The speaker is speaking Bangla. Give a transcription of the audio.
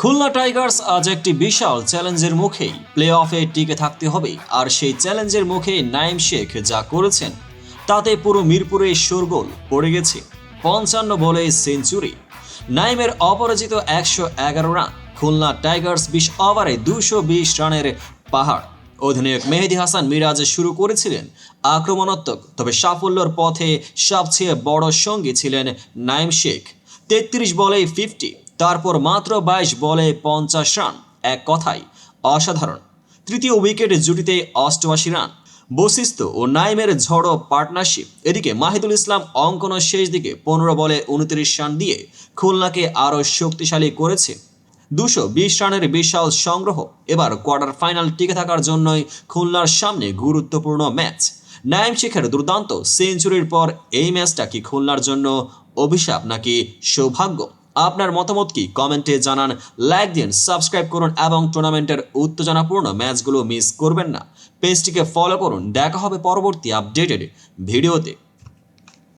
খুলনা টাইগার্স আজ একটি বিশাল চ্যালেঞ্জের মুখেই প্লে অফে টিকে থাকতে হবে, আর সেই চ্যালেঞ্জের মুখে নাইম শেখ যা করেছেন, তাতে পুরো মিরপুরে শোরগোল পড়ে গেছে। পঞ্চান্ন বলে সেঞ্চুরি। নাইমের অপরাজিত একশো এগারো রান, খুলনা টাইগার্স বিশ ওভারে দুশো বিশ রানের পাহাড়। অধিনায়ক মেহেদি হাসান মিরাজ শুরু করেছিলেন আক্রমণাত্মক, তবে সাফল্যর পথে সবচেয়ে বড় সঙ্গী ছিলেন নাইম শেখ। তেত্রিশ বলে ফিফটি তারপর মাত্র বাইশ বলে পঞ্চাশ রান। এক কথায়, অসাধারণ। তৃতীয় উইকেট জুটিতে অষ্টআশি রান। বশিষ্ঠ ও নাইমের ঝড়ো পার্টনারশিপ, এদিকে মাহিদুল ইসলাম অঙ্কন শেষ দিকে পনেরো বলে উনত্রিশ রান দিয়ে খুলনাকে আরও শক্তিশালী করেছে দুশো বিশ রানের বিশাল সংগ্রহ। এবার কোয়ার্টার ফাইনাল টিকে থাকার জন্যই খুলনার সামনে গুরুত্বপূর্ণ ম্যাচ। নাইম শেখের দুর্দান্ত সেঞ্চুরির পর এই ম্যাচটা কি খুলনার জন্য অভিশাপ নাকি সৌভাগ্য? আপনার মতামত কি? কমেন্টে জানান। লাইক দিন, সাবস্ক্রাইব করুন এবং টুর্নামেন্টের উত্তেজনাপূর্ণ ম্যাচগুলো মিস করবেন না। পেজটিকে ফলো করুন। দেখা হবে পরবর্তী আপডেটেড ভিডিওতে।